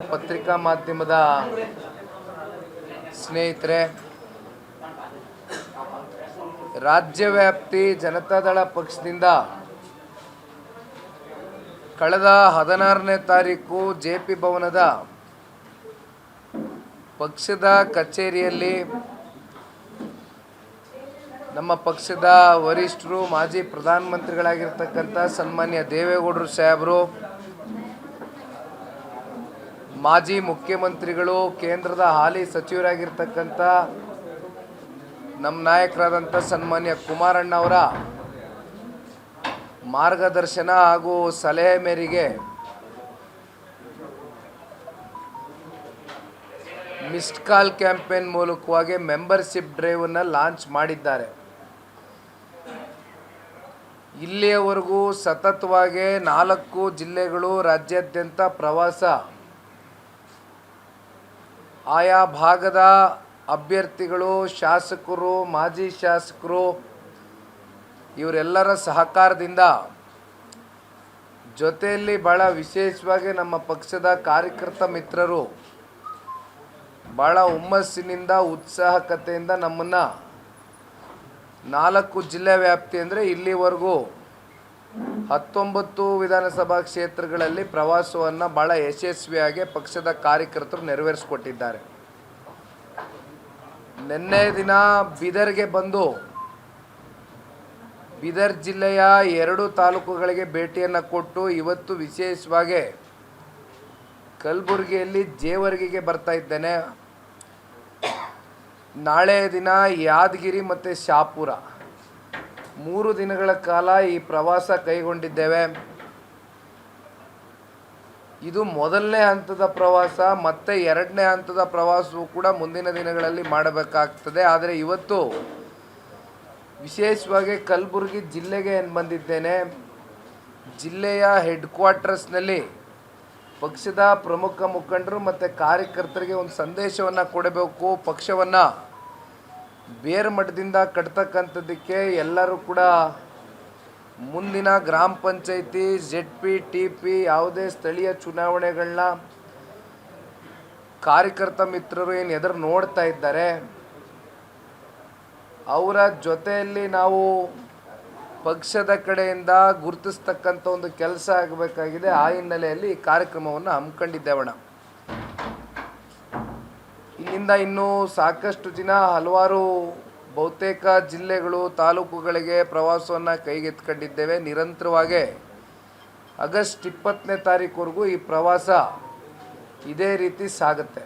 ಪತ್ರಿಕಾ ಮಾಧ್ಯಮದ ಸ್ನೇಹಿತರೆ ರಾಜ್ಯವ್ಯಾಪ್ತಿ ಜನತಾದಳ ಪಕ್ಷದಿಂದ ಕಳೆದ ಹದಿನಾರನೇ ತಾರೀಕು ಜೆ ಪಿ ಭವನದ ಪಕ್ಷದ ಕಚೇರಿಯಲ್ಲಿ ನಮ್ಮ ಪಕ್ಷದ ವರಿಷ್ಠರು, ಮಾಜಿ ಪ್ರಧಾನಮಂತ್ರಿಗಳಾಗಿರ್ತಕ್ಕಂಥ ಸನ್ಮಾನ್ಯ ದೇವೇಗೌಡರು ಸಾಹೇಬರು ಮಾಜಿ ಮುಖ್ಯಮಂತ್ರಿಗಳು, ಕೇಂದ್ರದ ಹಾಲಿ ಸಚಿವರಾಗಿರ್ತಕ್ಕಂಥ ನಮ್ಮ ನಾಯಕರಾದಂಥ ಸನ್ಮಾನ್ಯ ಕುಮಾರಣ್ಣ ಅವರ ಮಾರ್ಗದರ್ಶನ ಹಾಗೂ ಸಲಹೆ ಮೇರೆಗೆ ಮಿಸ್ಡ್ ಕಾಲ್ ಕ್ಯಾಂಪೇನ್ ಮೂಲಕವಾಗಿ ಮೆಂಬರ್ಶಿಪ್ ಡ್ರೈವನ್ನು ಲಾಂಚ್ ಮಾಡಿದ್ದಾರೆ. ಇಲ್ಲಿಯವರೆಗೂ ಸತತವಾಗಿ ನಾಲ್ಕು ಜಿಲ್ಲೆಗಳು ರಾಜ್ಯಾದ್ಯಂತ ಪ್ರವಾಸ ಆಯಾ ಭಾಗದ ಅಭ್ಯರ್ಥಿಗಳು, ಶಾಸಕರು, ಮಾಜಿ ಶಾಸಕರು, ಇವರೆಲ್ಲರ ಸಹಕಾರದಿಂದ ಜೊತೆಯಲ್ಲಿ ಭಾಳ ವಿಶೇಷವಾಗಿ ನಮ್ಮ ಪಕ್ಷದ ಕಾರ್ಯಕರ್ತ ಮಿತ್ರರು ಭಾಳ ಹುಮ್ಮಸ್ಸಿನಿಂದ, ಉತ್ಸಾಹಕತೆಯಿಂದ ನಮ್ಮನ್ನು ನಾಲ್ಕು ಜಿಲ್ಲೆ ವ್ಯಾಪ್ತಿ ಅಂದರೆ ಇಲ್ಲಿವರೆಗೂ ಹತ್ತೊಂಬತ್ತು ವಿಧಾನಸಭಾ ಕ್ಷೇತ್ರಗಳಲ್ಲಿ ಪ್ರವಾಸವನ್ನು ಭಾಳ ಯಶಸ್ವಿಯಾಗಿ ಪಕ್ಷದ ಕಾರ್ಯಕರ್ತರು ನೆರವೇರಿಸಿಕೊಟ್ಟಿದ್ದಾರೆ. ನಿನ್ನೆ ದಿನ ಬೀದರ್ಗೆ ಬಂದು ಬೀದರ್ ಜಿಲ್ಲೆಯ ಎರಡು ತಾಲೂಕುಗಳಿಗೆ ಭೇಟಿಯನ್ನು ಕೊಟ್ಟು ಇವತ್ತು ವಿಶೇಷವಾಗಿ ಕಲಬುರಗಿಯಲ್ಲಿ ಜೇವರ್ಗಿಗೆ ಬರ್ತಾ ಇದ್ದೇನೆ. ನಾಳೆ ದಿನ ಯಾದಗಿರಿ ಮತ್ತು ಶಾಪುರ. ಮೂರು ದಿನಗಳ ಕಾಲ ಈ ಪ್ರವಾಸ ಕೈಗೊಂಡಿದ್ದೇವೆ. ಇದು ಮೊದಲನೇ ಹಂತದ ಪ್ರವಾಸ, ಮತ್ತೆ ಎರಡನೇ ಹಂತದ ಪ್ರವಾಸವೂ ಕೂಡ ಮುಂದಿನ ದಿನಗಳಲ್ಲಿ ಮಾಡಬೇಕಾಗ್ತದೆ. ಆದರೆ ಇವತ್ತು ವಿಶೇಷವಾಗಿ ಕಲಬುರಗಿ ಜಿಲ್ಲೆಗೆ ಏನು ಬಂದಿದ್ದೇನೆ, ಜಿಲ್ಲೆಯ ಹೆಡ್ ಕ್ವಾರ್ಟರ್ಸ್ನಲ್ಲಿ ಪಕ್ಷದ ಪ್ರಮುಖ ಮುಖಂಡರು ಮತ್ತು ಕಾರ್ಯಕರ್ತರಿಗೆ ಒಂದು ಸಂದೇಶವನ್ನು ಕೊಡಬೇಕು. ಪಕ್ಷವನ್ನು ಬೇರು ಮಠದಿಂದ ಕಟ್ತಕ್ಕಂಥದ್ದಕ್ಕೆ ಎಲ್ಲರೂ ಕೂಡ ಮುಂದಿನ ಗ್ರಾಮ panchayat Z P T P ಯಾವುದೇ ಸ್ಥಳೀಯ ಚುನಾವಣೆಗಳನ್ನ ಕಾರ್ಯಕರ್ತ ಮಿತ್ರರು ಏನು ಎದುರು ನೋಡ್ತಾ ಇದ್ದಾರೆ, ಅವರ ಜೊತೆಯಲ್ಲಿ ನಾವು ಪಕ್ಷದ ಕಡೆಯಿಂದ ಗುರುತಿಸ್ತಕ್ಕಂಥ ಒಂದು ಕೆಲಸ ಆಗಬೇಕಾಗಿದೆ. ಆ ಹಿನ್ನೆಲೆಯಲ್ಲಿ ಈ ಕಾರ್ಯಕ್ರಮವನ್ನು ಹಮ್ಮಿಕೊಂಡಿದ್ದೇವಣ ಇಲ್ಲಿಂದ ಇನ್ನೂ ಸಾಕಷ್ಟು ದಿನ ಹಲವಾರು ಬಹುತೇಕ ಜಿಲ್ಲೆಗಳು, ತಾಲೂಕುಗಳಿಗೆ ಪ್ರವಾಸವನ್ನು ಕೈಗೆತ್ಕೊಂಡಿದ್ದೇವೆ ನಿರಂತರವಾಗಿ ಆಗಸ್ಟ್ ಇಪ್ಪತ್ತನೇ ತಾರೀಕುವರೆಗೂ ಈ ಪ್ರವಾಸ ಇದೇ ರೀತಿ ಸಾಗುತ್ತೆ.